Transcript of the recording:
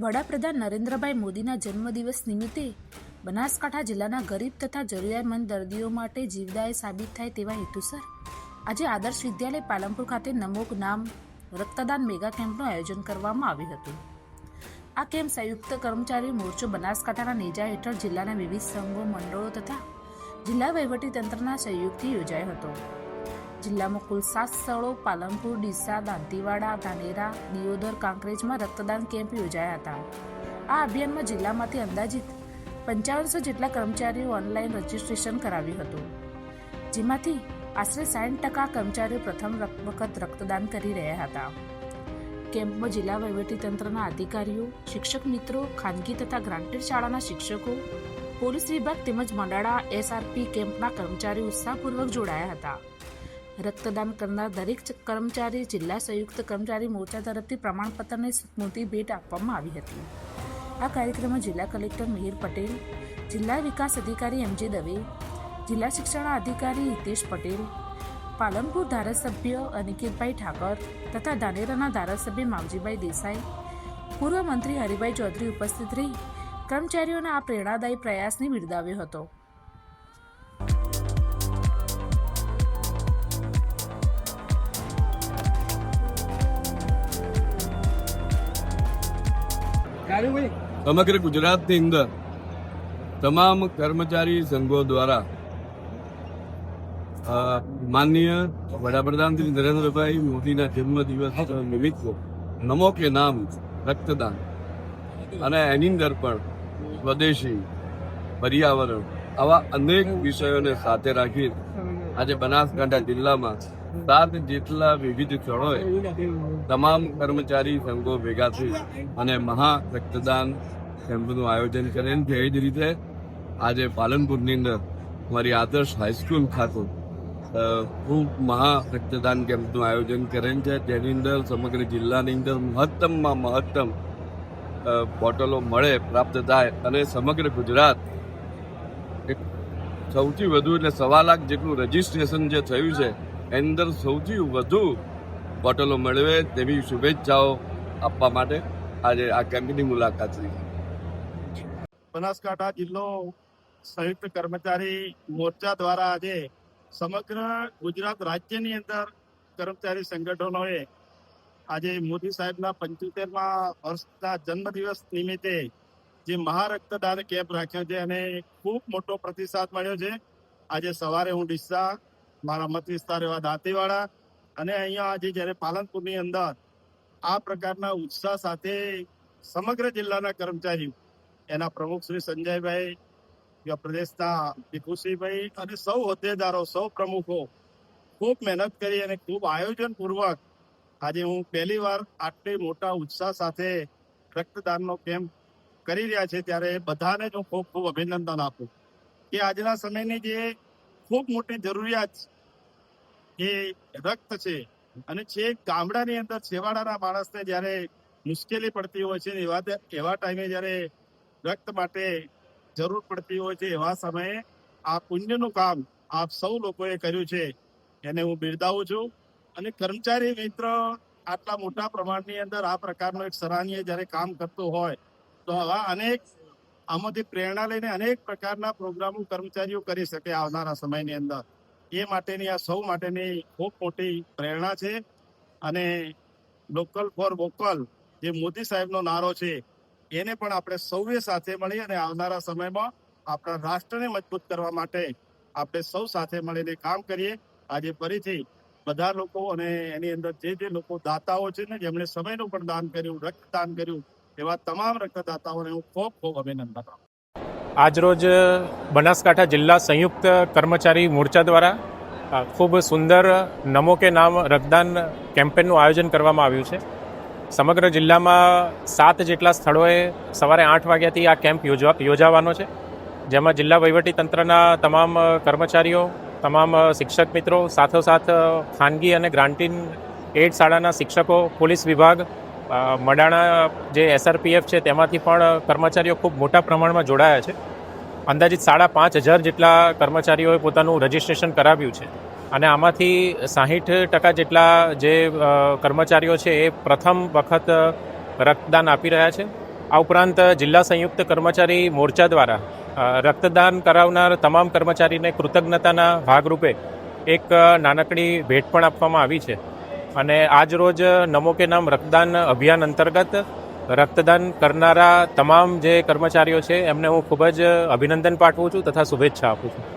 વડાપ્રધાન નરેન્દ્રભાઈ મોદીના જન્મદિવસ નિમિત્તે બનાસકાંઠા જિલ્લાના ગરીબ તથા જરૂરિયાતમંદ દર્દીઓ માટે જીવદાય સાબિત થાય તેવા હેતુસર આજે આદર્શ વિદ્યાલય પાલનપુર ખાતે નમોક નામ રક્તદાન મેગા કેમ્પનું આયોજન કરવામાં આવ્યું હતું. આ કેમ્પ સંયુક્ત કર્મચારી મોરચો બનાસકાંઠાના નેજા હેઠળ જિલ્લાના વિવિધ સંઘો, મંડળો તથા જિલ્લા વહીવટીતંત્રના સહયોગથી યોજાયો હતો. જિલ્લામાં કુલ સાત સ્થળો, પાલનપુર, ડીસા, દાંતીવાડા, ધાનેરા, દિયોદર, કાંકરેજમાં રક્તદાન કેમ્પ યોજાયા હતા. આ અભિયાનમાં જિલ્લામાંથી અંદાજિત પંચાવનસો જેટલા કર્મચારીઓ ઓનલાઈન રજીસ્ટ્રેશન કરાવ્યું હતું. જેમાંથી આશરે સાઠ ટકા કર્મચારીઓ પ્રથમ વખત રક્તદાન કરી રહ્યા હતા. કેમ્પમાં જિલ્લા વહીવટીતંત્રના અધિકારીઓ, શિક્ષક મિત્રો, ખાનગી તથા ગ્રાન્ટેડ શાળાના શિક્ષકો, પોલીસ વિભાગ તેમજ મંડાળા એસઆરપી કેમ્પના કર્મચારીઓ ઉત્સાહપૂર્વક જોડાયા હતા. રક્તદાન કરનાર દરેક કર્મચારી, જિલ્લા સંયુક્ત કર્મચારી મોરચા તરફથી પ્રમાણપત્રની સ્મૃતિ ભેટ આપવામાં આવી હતી. આ કાર્યક્રમમાં જિલ્લા કલેક્ટર મિહિર પટેલ, જિલ્લા વિકાસ અધિકારી એમજે દવે, જિલ્લા શિક્ષણ અધિકારી હિતેશ પટેલ, પાલનપુર ધારાસભ્ય અનિકેતભાઈ ઠાકર તથા ધાનેરાના ધારાસભ્ય માવજીભાઈ દેસાઈ, પૂર્વ મંત્રી હરિભાઈ ચૌધરી ઉપસ્થિત રહી. કર્મચારીઓના આ પ્રેરણાદાયી પ્રયાસને બિરદાવ્યો હતો. સમગ્ર ગુજરાતની અંદર તમામ કર્મચારી સંઘો દ્વારા માનનીય વડાપ્રધાન શ્રી નરેન્દ્રભાઈ મોદીના જન્મદિવસ નિમિત્તે નમો કે નામ રક્તદાન. અને એની અંદર પણ સ્વદેશી પર્યાવરણ આવા અનેક વિષયોને સાથે રાખી આજે બનાસકાંઠા જિલ્લામાં સાત જેટલા વિવિધ સ્થળોએ તમામ કર્મચારી સંઘો ભેગા થઈ અને મહા રક્તદાન કેમ્પનું આયોજન કરે. છે જ રીતે આજે પાલનપુરની અંદર અમારી આદર્શ હાઈસ્કૂલ ખાતે ખૂબ મહા રક્તદાન કેમ્પનું આયોજન કરેલ છે. જેની અંદર સમગ્ર જિલ્લાની અંદર મહત્તમમાં મહત્તમ બોટલો મળે, પ્રાપ્ત થાય અને સમગ્ર ગુજરાત સૌથી વધુ એટલે સવા લાખ જેટલું રજીસ્ટ્રેશન જે થયું છે અંદર સૌથી વધુ બોટલો મેળવે તેવી શુભેચ્છાઓ આપવા માટે આજે આ કેમ્પની મુલાકાત લીધી. બનાસકાંઠા જિલ્લો સંયુક્ત કર્મચારી મોરચા દ્વારા આજે સમગ્ર ગુજરાત રાજ્યની અંદર કર્મચારી સંગઠનોએ આજે મોદી સાહેબના પંચોતેરમાં વર્ષના જન્મદિવસ નિમિત્તે જે મહારક્તદાન કેમ્પ રાખ્યો છે અને ખૂબ મોટો પ્રતિસાદ મળ્યો છે. આજે સવારે હું ડીસા મારા મત વિસ્તાર એવા દાંતીવાડા અને અહીંયા આજે જ્યારે પાલનપુરની અંદર આ પ્રકારના ઉત્સાહ સાથે સમગ્ર જિલ્લાના કર્મચારીઓ, એના પ્રમુખ શ્રી સંજયભાઈ પ્રદેશના ભીખુસિંહભાઈ અને સૌ હોદ્દેદારો, સૌ પ્રમુખો ખૂબ મહેનત કરી અને ખૂબ આયોજન પૂર્વક આજે હું પહેલી વાર આટલી મોટા ઉત્સાહ સાથે રક્તદાનનો કેમ્પ કરી રહ્યા છે ત્યારે બધાને જ હું ખૂબ ખૂબ અભિનંદન આપું. કે આજના સમયની જે ખૂબ મોટી જરૂરિયાત એ રક્ત છે. અને છેક ગામડાની અંદર છેવાડાના માણસને જ્યારે મુશ્કેલી પડતી હોય છે એવા એવા ટાઈમે જ્યારે રક્ત માટે જરૂર પડતી હોય છે એવા સમયે આ પુણ્યનું કામ આપ સૌ લોકોએ કર્યું છે. એને હું બિરદાવું છું. અને કર્મચારી મિત્ર આટલા મોટા પ્રમાણની અંદર આ પ્રકારનો એક સરાહનીય જ્યારે કામ કરતો હોય, તો આવા અનેક આમાંથી પ્રેરણા લઈને અનેક પ્રકારના પ્રોગ્રામો કર્મચારીઓ કરી શકે આવનારા સમયની અંદર. એ માટેની, આ સૌ માટેની ખૂબ મોટી પ્રેરણા છે. અને લોકલ ફોર વોકલ જે મોદી સાહેબનો નારો છે, એને પણ આપણે સૌએ સાથે મળી અને આવનારા સમયમાં આપણા રાષ્ટ્રને મજબૂત કરવા માટે આપણે સૌ સાથે મળીને કામ કરીએ. આજે ફરીથી બધા લોકો અને એની અંદર જે જે લોકો દાતાઓ છે ને, જેમણે સમયનું પણ દાન કર્યું, રક્તદાન કર્યું, એવા તમામ રક્તદાતાઓને હું ખૂબ ખૂબ અભિનંદન આપું આજરોજ બનાસકાંઠા જિલ્લા સંયુક્ત કર્મચારી મોરચા દ્વારા ખૂબ સુંદર નમો કે નામ રક્તદાન કેમ્પેનનું આયોજન કરવામાં આવ્યું છે. સમગ્ર જિલ્લામાં સાત જેટલા સ્થળોએ સવારે આઠ વાગ્યાથી આ કેમ્પ યોજવા, યોજાવાનો છે. જેમાં જિલ્લા વહીવટી તંત્રના તમામ કર્મચારીઓ, તમામ શિક્ષક મિત્રો, સાથોસાથ ખાનગી અને ગ્રાન્ટીન એડ શાળાના શિક્ષકો, પોલીસ વિભાગ મડાણા જે એસઆરપીએફ છે, તેમાંથી પણ કર્મચારીઓ ખૂબ મોટા પ્રમાણમાં જોડાયા છે. અંદાજિત સાડા પાંચ હજાર જેટલા કર્મચારીઓએ પોતાનું રજિસ્ટ્રેશન કરાવ્યું છે. અને આમાંથી સાહીઠ ટકા જેટલા જે કર્મચારીઓ છે, એ પ્રથમ વખત રક્તદાન આપી રહ્યા છે. આ ઉપરાંત જિલ્લા સંયુક્ત કર્મચારી મોરચા દ્વારા રક્તદાન કરાવનાર તમામ કર્મચારીને કૃતજ્ઞતાના ભાગરૂપે એક નાનકડી ભેટ પણ આપવામાં આવી છે. અને આજ રોજ નમો કે નામ રક્તદાન અભિયાન અંતર્ગત રક્તદાન કરનારા તમામ જે કર્મચારીઓ છે, એમને હું ખૂબ જ અભિનંદન પાઠવું છું તથા શુભેચ્છા આપું છું.